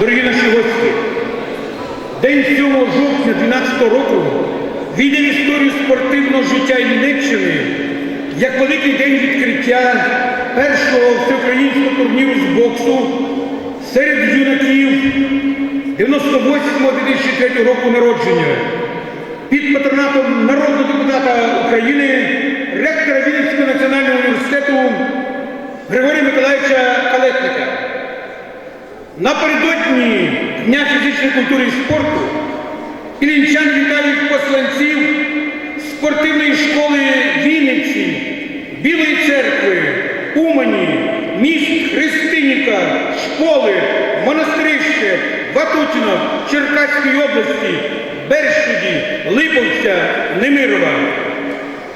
дорогі наші гості, день 7 жовтня 12 року війде в історію спортивного життя Вінниччини як великий день відкриття першого всеукраїнського турніру з боксу серед юнаків 98-2003 року народження під патронатом народного депутата України, ректора Вінницького національного університету Григорія Миколаївича Калетника. Напередодні Дня фізичної культури і спорту ілінчан вітають посланців спортивної школи Вінниці, Білої церкви, Умані, міст Христинівка, школи, Монастирище, Ватутіно, Черкаської області, Бершуді, Липовця, Немирова.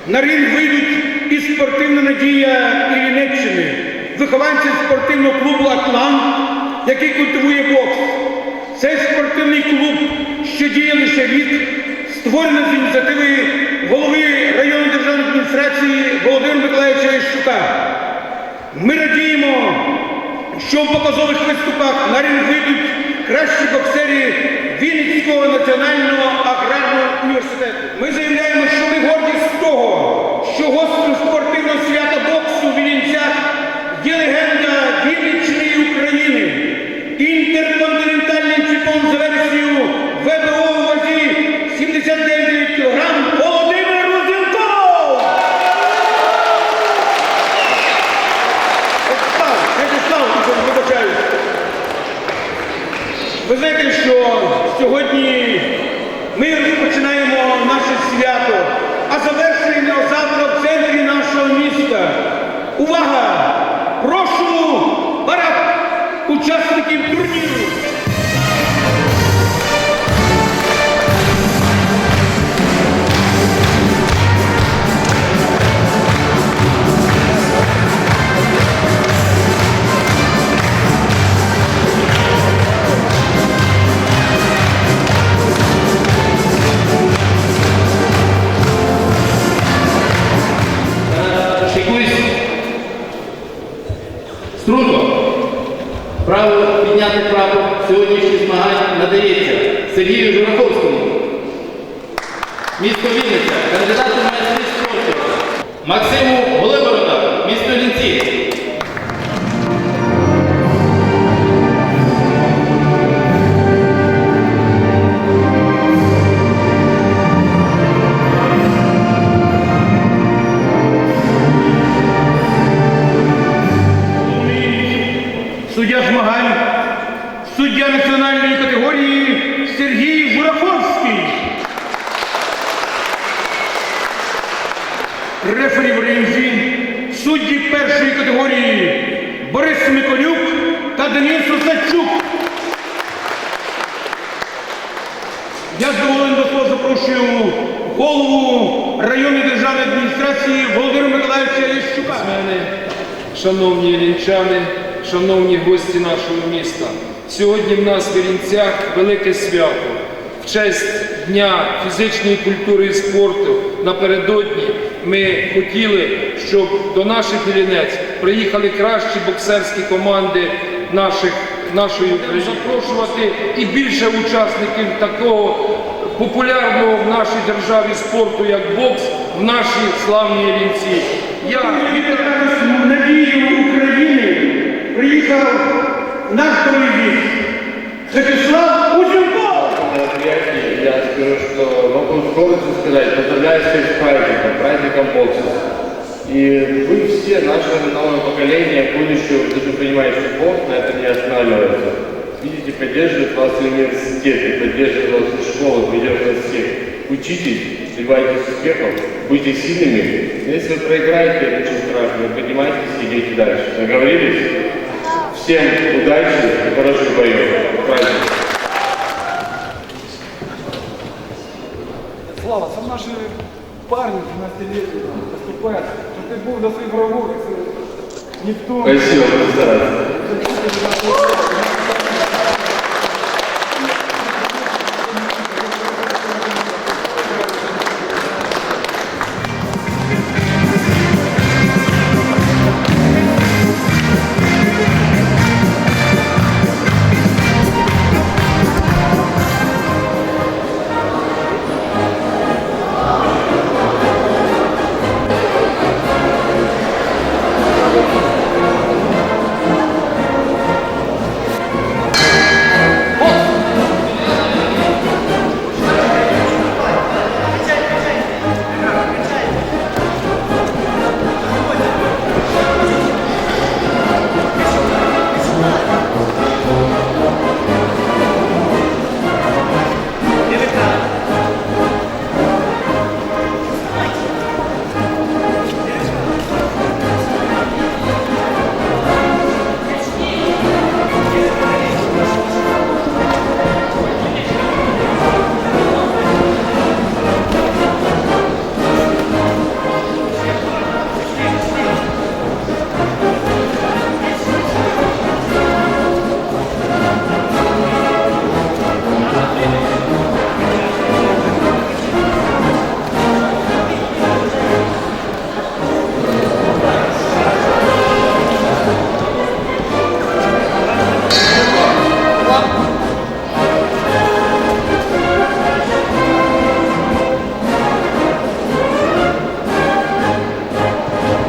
На ринг вийдуть і спортивна надія Іллінеччини, вихованці спортивного клубу Атлант, який культивує бокс. Це спортивний клуб, що діє лише рік, створений з ініціативи голови районної державної адміністрації Володимира Миколаївича Ящука. Ми радіємо, що в показових виступах на ринг вийдуть кращі боксери Вінницького національного аграрного університету. Ми заявляємо, що ми горді з того, що гостем спортивного свята боксу в Вінницях є легенда Вінниччини України, свято, а завершуємо завтра в центрі нашого міста. Увага! Прошу парад учасників турніру. Надається Сергію Жураковському. Місто Вінниця, кандидат у майстри спорту. Максиму Голиборода, місто Лінці. Суддя змагань, суддя національної категорії Сергій Жураковський. Рефері в ринзі, судді першої категорії Борис Миколюк та Денис Осадчук. Я задоволений до слова запрошую голову районної державної адміністрації Володимира Миколаївича. Мене, шановні рінчани, шановні гості нашого міста. Сьогодні в нас в Вірінцях велике свято. В честь Дня фізичної культури і спорту напередодні ми хотіли, щоб до наших вірінець приїхали кращі боксерські команди наших, нашої України. Запрошувати і більше учасників такого популярного в нашій державі спорту, як бокс, в нашій славній рінці. Я Вітаю надію України приїхав наш дорогий Святослав Узюков. мероприятии я скажу, что могу с гордостью сказать, поздравляю всех с праздником, праздником бокса. И вы все, наше новое поколение, будущее, даже принимающие бокс, на это не останавливается. Видите, поддерживает вас университет, поддерживает вас школа, поддерживает вас всех. Учитесь, добивайтесь успехов, будьте сильными. Если вы проиграете, это ничего страшного, поднимайтесь и идите дальше. Договорились? Всем удачи и хороших боев. Праздник. Слава, там наші парні 12-літні поступають. Що ти був на своїх врагах, це ніхто. Спасибо, буду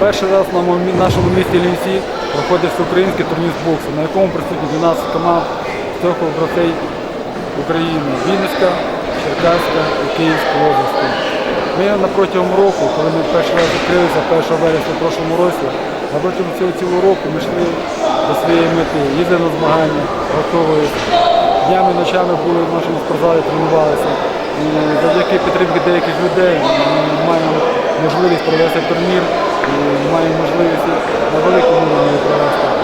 Перший раз на нашому місті Лінці проходить всеукраїнський турнір з боксу, на якому присутні 12 команд з трьох областей України Вінницька, Черкаська і Київська області. Ми протягом року, коли ми перший раз відкрилися 1 вересня в прошлому році, на протягом цього цілого року ми йшли до своєї мети, їздили на змагання, готувалися. Днями, ночами були в нашому спортзалі, тренувалися. І завдяки підтримки деяких людей ми маємо можливість провести турнір і маємо можливість на великому провести.